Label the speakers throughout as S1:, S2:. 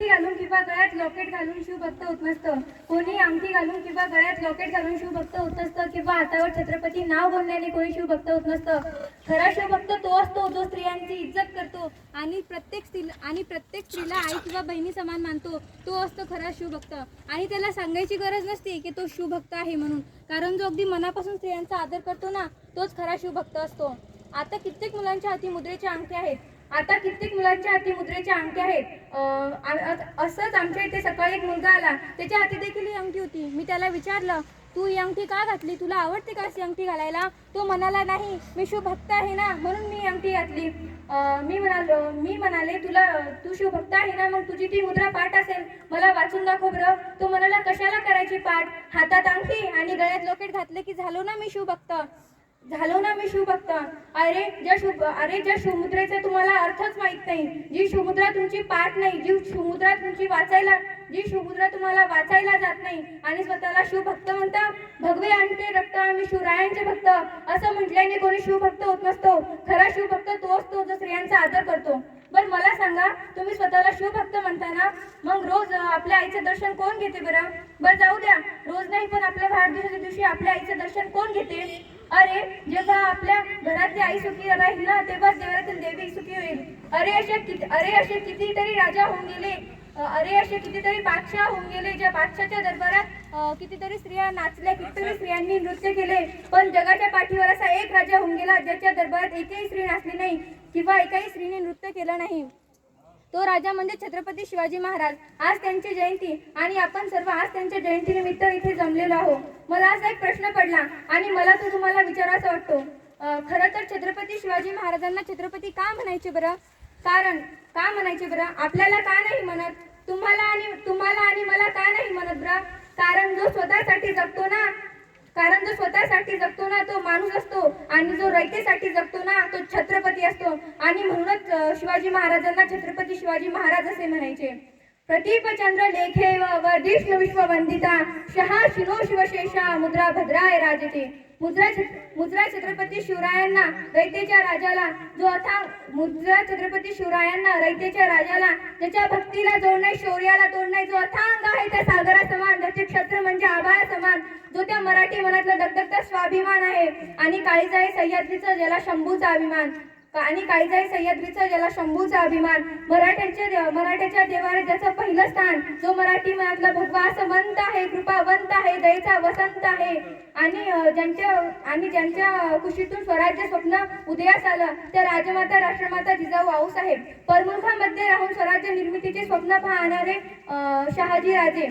S1: घालून किंवा गळ्यात लॉकेट घालून शिवभक्त होत नसतं. कोणी अंगठी घालून किंवा गळ्यात लॉकेट घालून शिवभक्त होत नसतं किंवा हातावर छत्रपती नाव बोलण्याने कोणी शिवभक्त होत नसतं. खरा शिवभक्त तो असतो जो स्त्रियांची इज्जत करतो आणि प्रत्येक स्त्री आणि प्रत्येक स्त्रीला आई किंवा बहिणी समान मानतो. तो असतो खरा शिवभक्त आणि त्याला सांगायची गरज नसते की तो शिवभक्त आहे म्हणून. कारण जो अगदी मनापासून स्त्रियांचा आदर करतो ना तोच खरा शिवभक्त असतो. आता कित्येक मुलांच्या हाती मुद्रेच्या अंगठी आहेत. आता कित्येक मुलांच्या हाती मुद्रेच्या अंगठी आहेत. असंच आमच्या इथे सकाळी एक मुलगा आला. त्याच्या हाती देखील ही अंगठी होती. मी त्याला विचारलं तू ही अंगठी का घातली? तुला आवडते का अशी अंगठी घालायला? तो म्हणाला नाही मी शिवभक्त आहे ना म्हणून मी अंगठी घातली. मी म्हणालो मी म्हणाले तुला तू शिवभक्त आहे ना मग तुझी ती मुद्रा पाठ असेल. मला वाचून दाखव बरं. तो म्हणाला कशाला करायची पाठ? हातात अंगठी आणि गळ्यात लोकेट घातले की झालो ना मी शिवभक्त झालो ना मी शिवभक्त अरे ज्या शुभ अरे ज्या शिवमुद्रेचा तुम्हाला अर्थच माहीत नाही. जी शिवमुद्रा तुमची पाठ नाही जी शिवमुद्रा तुमची वाचायला जी शिवमुद्रा तुम्हाला वाचायला जात नाही आणि स्वतःला शिवभक्त म्हणता भगवे आणते रक्त आम्ही शिवरायांचे भक्त. असं म्हटल्याने कोणी शिवभक्त होत नसतो. खरा शिवभक्त तो असतो जो स्त्रियांचा आदर करतो. बरं मला सांगा तुम्ही स्वतःला शिवभक्त म्हणताना मग रोज आपल्या आईचं दर्शन कोण घेते बरं? बरं जाऊ द्या. रोज नाही पण आपल्या वाढदिवसाच्या दिवशी आपल्या आईचं दर्शन कोण घेते? अरे जेव्हा आपल्या घरातली आई सुखी राहील ना तेव्हाच देवळातील देवी सुखी होईल. अरे असे किती अरे असे कितीतरी राजा होऊन गेले. अरे असे कितीतरी बादशाह होऊन गेले ज्या बादशाच्या दरबारात कितीतरी स्त्रिया नाचल्या कितीतरी स्त्रियांनी नृत्य केले. पण जगाच्या पाठीवर असा एक राजा होऊन गेला ज्याच्या दरबारात एकही स्त्री नाचली नाही किंवा एकाही स्त्रीने नृत्य केलं नाही. तो राजा म्हणजे छत्रपती शिवाजी महाराज. आज त्यांची जयंती आणि आपण सर्व आज त्यांच्या जयंतीनिमित्त इथे जमलेलो आहोत. मला असा एक प्रश्न पडला आणि मला तो तुम्हाला विचारायचा वाटतो. अं, खरं तर छत्रपती शिवाजी महाराजांना छत्रपती का म्हणायचे बरं? कारण का म्हणायचे बरं? आपल्याला का नाही म्हणत? तुम्हाला आणि तुम्हाला आणि मला का नाही म्हणत बरं? कारण जो स्वतःसाठी जगतो ना कारण जो स्वतःसाठी जगतो ना तो माणूस असतो आणि जो रयतेसाठी जगतो ना तो छत्रपती असतो. आणि म्हणूनच शिवाजी महाराजांना छत्रपती शिवाजी महाराज असे म्हणायचे. प्रदीपचंद्र लेखे व वर्धिष्णु विश्ववंदिता शहा शिरो शिवशेषा मुद्रा भद्राय राजते. मुजरा छत- छत्रपती शिवरायांना रयतेच्या राजाला जो अथांग मुद्रा छत्रपती शिवरायांना रयतेच्या राजाला त्याच्या भक्तीला जोड नाही शौर्याला तोड नाही जो अथांग आहे त्या सागरा समान त्याचे क्षत्र म्हणजे आभाळ समान जो त्या मराठी मनातला दगदगता स्वाभिमान आहे. आणि काळीजाई सह्याद्रीचा ज्याला शंभूचा अभिमान आणि आणि काळीजाई सह्याद्रीचा ज्याला शंभूचा अभिमान. मराठ्यांच्या मराठ्याच्या देवारे ज्याचं पहिलं स्थान जो मराठी मनातला भगवा असं वंत आहे कृपावंत आहे दयेचा वसंत आहे. आणि ज्यांच्या आणि ज्यांच्या खुशीतून स्वराज्य स्वप्न उदयास आलं त्या राजमाता राष्ट्रमाता जिजाऊ आऊसाहेब परमुखामध्ये राहून स्वराज्य निर्मितीचे स्वप्न पाहणारे शहाजी राजे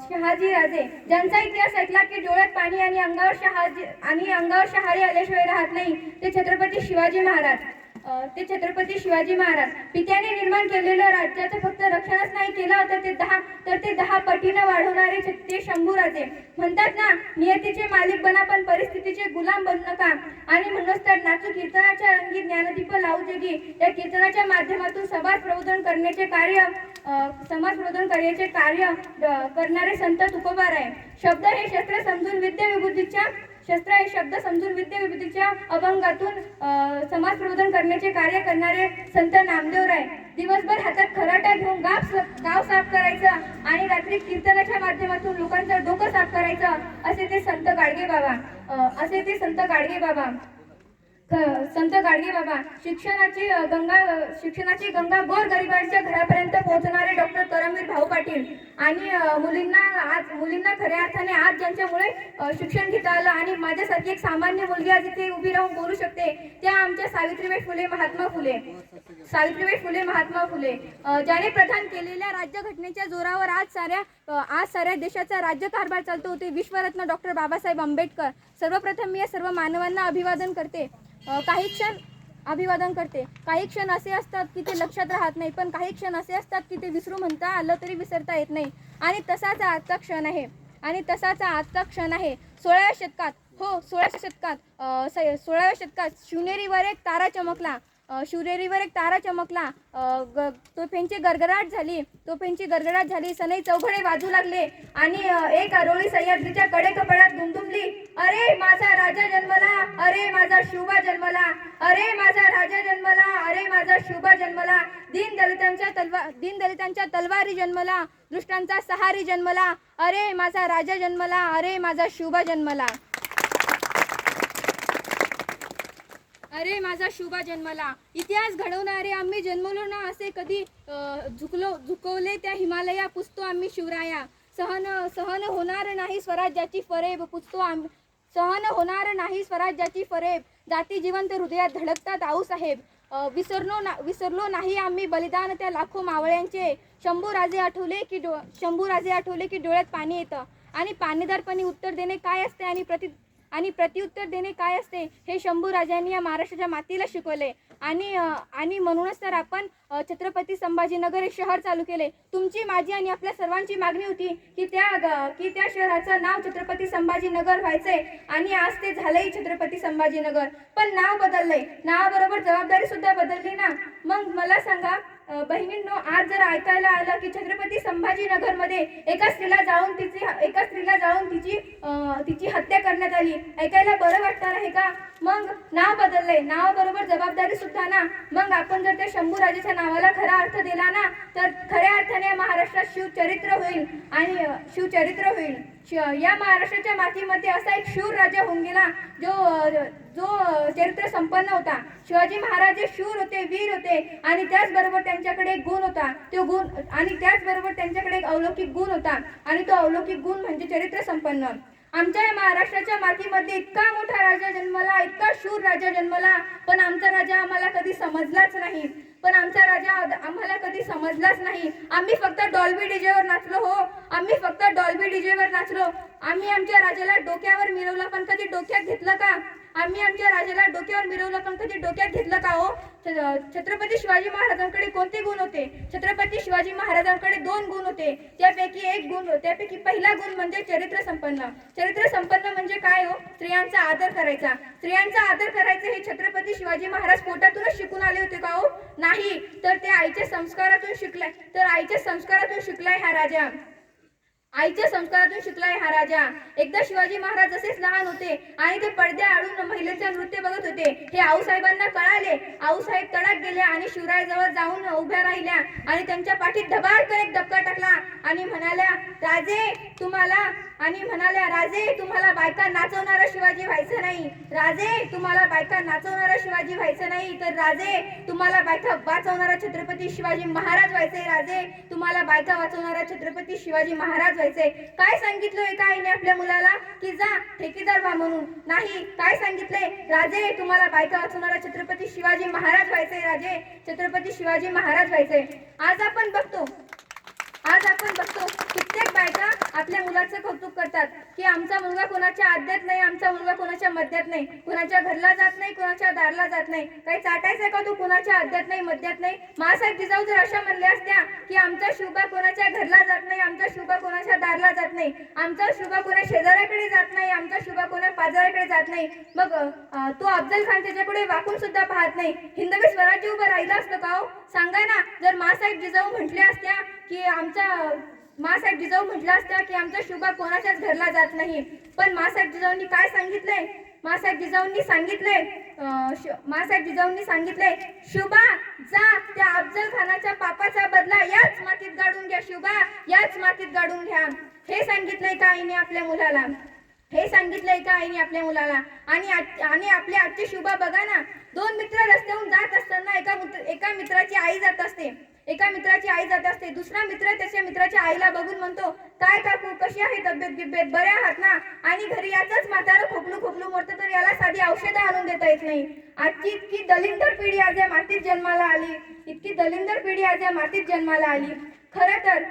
S1: शहाजी राजे. ज्यांचा इतिहास ऐकला की डोळ्यात पाणी आणि अंगावर शहाजी आणि अंगावर शहारी आल्याशिवाय राहत नाही ते छत्रपती शिवाजी महाराज. ते छत्रपती शिवाजी महाराज. पित्याने निर्माण केलेलं राज्याचं फक्त रक्षणच नाही केलं तर ते दहा तर ते दहा पटीनं वाढवणारे ते ते शंभूराजे. म्हणतात ना नियतीचे मालिक बना पण परिस्थितीचे गुलाम बनू नका. आणि म्हणूनच तर नाचू कीर्तनाच्या रंगी ज्ञानदीप लावू जगी. या कीर्तनाच्या माध्यमातून समाज प्रबोधन करण्याचे कार्य समाज प्रबोधन करण्याचे कार्य करणारे संत तुकोबार आहे. शब्द हे शस्त्र समजून विद्या विभूतीच्या शस्त्र हे शब्द समजून विद्या विभूतीच्या अभंगातून समाज प्रबोधन करण्याचे कार्य करणारे संत नामदेवराय दिवसभर हातात खराटा घेऊन गाव स- गाव साफ करायचं आणि रात्री कीर्तनाच्या माध्यमातून लोकांचं डोकं साफ करायचं असे ते संत गाडगे बाबा असे ते संत गाडगे बाबा संत गाडगे बाबा शिक्षणाची गंगा शिक्षणाची गंगा गोर गरिबांच्या घरापर्यंत पोहोचणारे डॉक्टर करमवीर भाऊ पाटील. आणि मुलींना आज मुलींना खऱ्या अर्थाने आज ज्यांच्यामुळे शिक्षण घेता आलं आणि माझ्यासारखी एक सामान्य मुलगी आज इथे उभी राहून बोलू शकते त्या आमच्या सावित्रीबाई फुले महात्मा फुले. सावित्रीबाई फुले महात्मा फुले. ज्याने प्रधान केलेल्या राज्यघटनेच्या जोरावर आज साऱ्या आज साऱ्या देशाचा राज्यकारभार चालतो. होते विश्वरत्न डॉक्टर बाबासाहेब आंबेडकर. सर्वप्रथम मी या सर्व मानवांना अभिवादन करते. काही क्षण अभिवादन करते. काही क्षण असे असतात की ते लक्षात राहत नाही पण काही क्षण असे असतात की ते विसरू म्हणता आलं तरी विसरता येत नाही. आणि तसाच आजचा क्षण आहे. आणि तसाच आजचा क्षण आहे. सोळाव्या शतकात हो सोळाव्या शतकात स- सोळाव्या शतकात शिवनेरीवर एक तारा चमकला. शिवनेरीवर एक तारा चमकला. ग तोफेंची गरगराट झाली. तोफेंची गरगराट झाली. सनई चौघडे वाजू लागले. आणि एक अरोळी सह्याद्रीच्या कडे कपड्यात दुमदुमली. अरे माझा राजा जन्मला अरे माझा शुभा जन्मला अरे माझा राजा जन्मला अरे माझा शुभा जन्मला दीन दलितांच्या तलवार दीन दलितांच्या तलवारी जन्मला दुष्टांचा सहारी जन्मला अरे माझा राजा जन्मला अरे माझा शुभा जन्मला. अरे माझा शुभा जन्मला. इतिहास घडवणारे आम्ही जन्मलो ना असे कधी झुकलो झुकवले त्या हिमालया पुसतो आम्ही शिवराया. सहन सहन होणार नाही स्वराज्याची फरेब पुसतो आम्ही सहन होणार नाही स्वराज्याची फरेब. जाती जिवंत हृदयात धडकतात आऊसाहेब विसरलो ना विसरलो नाही आम्ही बलिदान त्या लाखो मावळ्यांचे. शंभूराजे आठवले की डो शंभूराजे आठवले की डोळ्यात पाणी येतं. आणि पाणीदारपणे उत्तर देणे काय असते आणि प्रति आणि प्रत्युत्तर देणे काय असते? हे शंभू राजांनी या महाराष्ट्राच्या मातीला शिकवले. आणि आणि म्हणूनच तर आपण छत्रपती संभाजीनगर हे शहर चालू केले. तुमची माझी आणि आपल्या सर्वांची मागणी होती की त्या की त्या शहराचं नाव छत्रपती संभाजीनगर व्हायचंय. आणि आज ते झालंय छत्रपती संभाजीनगर. पण नाव बदललंय. नावाबरोबर जबाबदारी सुद्धा बदलली ना? मग मला सांगा बहिणींनो आज जर ऐकायला आलं की छत्रपती संभाजीनगरमध्ये एका स्त्रीला जाऊन तिची एका स्त्रीला जाऊन तिची तिची हत्या करण्यात आली. ऐकायला बरं वाटणार आहे का? मग नाव बदललंय. नावाबरोबर जबाबदारी सुद्धा ना. मग आपण जर त्या शंभू राजेच्या नावाला खरा अर्थ दिला ना तर खऱ्या अर्थाने महाराष्ट्रात शिवचरित्र होईल आणि शिवचरित्र होईल. या महाराष्ट्राच्या मातीमध्ये असा एक शूर राजा होऊन गेला जो जो चरित्र संपन्न होता. शिवाजी महाराज हे शूर होते वीर होते आणि त्याचबरोबर त्यांच्याकडे एक गुण होता. तो गुण आणि त्याचबरोबर त्यांच्याकडे एक अलौकिक गुण होता आणि तो अलौकिक गुण म्हणजे चरित्र संपन्न. आमच्या या महाराष्ट्राच्या मातीमध्ये इतका मोठा राजा जन्मला इतका शूर राजा जन्मला पण आमचा राजा आम्हाला कधी समजलाच नाही. पण आमचा राजा आम्हाला कधी समजलाच नाही. आम्ही फक्त डॉल्बी डीजेवर नाचलो हो. आम्ही फक्त डॉल्बी डीजेवर नाचलो. आम्ही आमच्या राजाला डोक्यावर मिरवलं पण कधी डोक्यात घेतलं का? आम्ही आमच्या राजाला डोक्यावर मिरवलं. पण कधी डोक्यात घेतलं का हो? छ- छत्रपती शिवाजी महाराजांकडे कोणते गुण होते? छत्रपती शिवाजी महाराजांकडे दोन गुण होते. त्यापैकी एक गुण त्यापैकी पहिला गुण म्हणजे चरित्र संपन्न. चरित्र संपन्न म्हणजे काय हो? स्त्रियांचा आदर करायचा. स्त्रियांचा आदर करायचा हे छत्रपती शिवाजी महाराज पोटातूनच शिकून आले होते का हो? नाही. तर ते आईच्या संस्कारातून शिकलाय. तर आईच्या संस्कारातून शिकलाय हा राजा. आईच्या संस्कारातून शिकलाय हा राजा. एकदा शिवाजी महाराज जसेच लहान होते आणि ते पडद्या आडून महिलेचे नृत्य बघत होते. हे आऊसाहेबांना कळाले. आऊसाहेब तडाक गेले आणि शिवरायाजवळ जाऊन उभ्या राहिल्या आणि त्यांच्या पाठीत धबाडकर एक धक्का टाकला आणि म्हणाल्या राजे तुम्हाला आणि म्हणाल्या राजे तुम्हाला बायका नाचवणारा शिवाजी व्हायचं नाही. राजे तुम्हाला बायका नाचवणारा शिवाजी व्हायचं नाही. तर राजे तुम्हाला बायका वाचवणारा छत्रपती शिवाजी महाराज व्हायचे राजे तुम्हाला बायका वाचवणारा छत्रपती शिवाजी महाराज करायचंय? काय सांगितलंय का आईने आपल्या मुलाला? की जा ठेकेदार व्हा म्हणून. नाही काय सांगितलंय? राजे तुम्हाला बायका वाचवणारा छत्रपती शिवाजी महाराज व्हायचे राजे. छत्रपती शिवाजी महाराज व्हायचे आज आपण बघतो आज आपण बघतो कित्येक बायका आपल्या मुलाचं कौतुक करतात की आमचा मुलगा कोणाच्या आद्यात नाही आमचा मुलगा कोणाच्या मध्यात नाही कोणाच्या घरला जात नाही कोणाच्या दारला जात नाही. काही चाटायचं का तू? कोणाच्या आद्यात नाही मध्यात नाही? मासाहेब जिजाऊ जर अशा म्हणल्या असत्या की आमचा शुभा कोणाच्या घरला जात नाही आमचा शुभा कोणाच्या दारला जात नाही आमचा शुभा कोणा शेजाऱ्याकडे जात नाही आमचा शुभा कोणा पाजाऱ्याकडे जात नाही मग तू तो अफजल खान त्याच्याकडे वाकून सुद्धा पाहत नाही. हिंदवी स्वराज्य उभं राहिलं असतं का हो? सांगा ना जर मासाहेब जिजाऊ म्हटल्या असत्या की आमच्या मासाहेब जिजाऊ म्हटलं असत्या की आमचा शुभा कोणाच्याच घरला जात नाही. पण मासाहेब जिजाऊंनी काय सांगितलंय? मासाहेब जिजाऊंनी सांगितलंय मासाहेब जिजाऊंनी सांगितलंय शुभा जा त्या अफजल खानाच्या पापाचा बदला याच मातीत गाडून घ्या शुभा याच मातीत गाडून घ्या. हे सांगितलंय का आईने आपल्या मुलाला? हे सांगितलंय का आईने आपल्या मुलाला? आणि आणि आपल्या आजची शुभा बघा ना दोन मित्र रस्त्याहून जात असताना एका मित्र एका मित्राची आई जात असते. एका मित्राची आई जात असते. दुसरा मित्र त्याच्या मित्राच्या आईला बघून म्हणतो काय काकू कशी आहे तब्येत गिब्येत बऱ्या आहात ना? आणि घरी याचंच म्हातारं खोकलू खोकलू मोडतं तर याला साधी औषधं आणून देता येत नाही. आजची इतकी दलिंदर पिढी आज या मातीत जन्माला आली. इतकी दलिंदर पिढी आज या मातीत जन्माला आली. खरं तर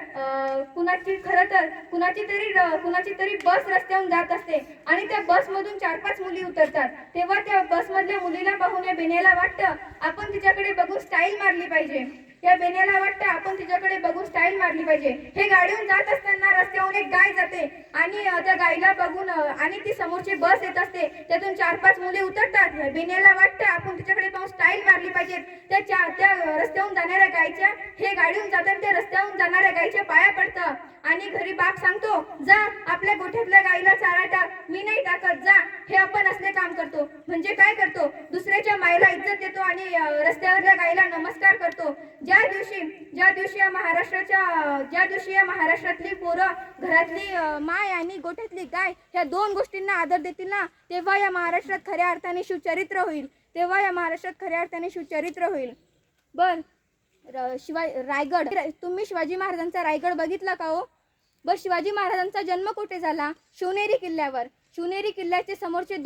S1: कुणाची खरं तर कुणाची तरी कुणाची तरी बस रस्त्याहून जात असते आणि त्या बसमधून चार पाच मुली उतरतात. तेव्हा त्या बसमधल्या मुलीला पाहून या बेण्याला वाटतं आपण तिच्याकडे बघून स्टाईल मारली पाहिजे. या बेण्याला वाटतं आपण तिच्याकडे बघून स्टाईल मारली पाहिजे. हे गाडीहून जात असताना रस्त्यावरून एक गाय जाते आणि त्या गायला बघून आणि ती समोरची बस येत असते. त्यातून चार पाच मुले उतरतात. या बेण्याला वाटतं आपण तिच्याकडे पाहून स्टाईल मारली पाहिजे त्या चार त्या रस्त्याहून जाणाऱ्या गायच्या हे गाडीहून जातात त्या रस्त्याहून जाणाऱ्या गायच्या पाया पडतं. आणि घरी बाप सांगतो जा आपल्या गोठ्यातल्या गाईला चारा टाक मी नाही टाकत जा हे आपण असले काम करतो. म्हणजे काय करतो? दुसऱ्याच्या मायला इज्जत देतो आणि रस्त्यावरल्या गाईला नमस्कार करतो. ज्या दिवशी ज्या दिवशी या महाराष्ट्राच्या ज्या दिवशी या महाराष्ट्रातली पोरं घरातली अं, माय आणि गोठ्यातली गाय ह्या दोन गोष्टींना आदर देतील ना तेव्हा या महाराष्ट्रात खऱ्या अर्थाने शिवचरित्र होईल. तेव्हा या महाराष्ट्रात खऱ्या अर्थाने शिवचरित्र होईल. बर र- शिवाय रायगड. तुम्ही शिवाजी महाराजांचा रायगड बघितला का हो? बर शिवाजी महाराजांचा जन्म कुठे झाला? शिवनेरी किल्ल्यावर. शिवनेरी किल्ल्याचे समोरचे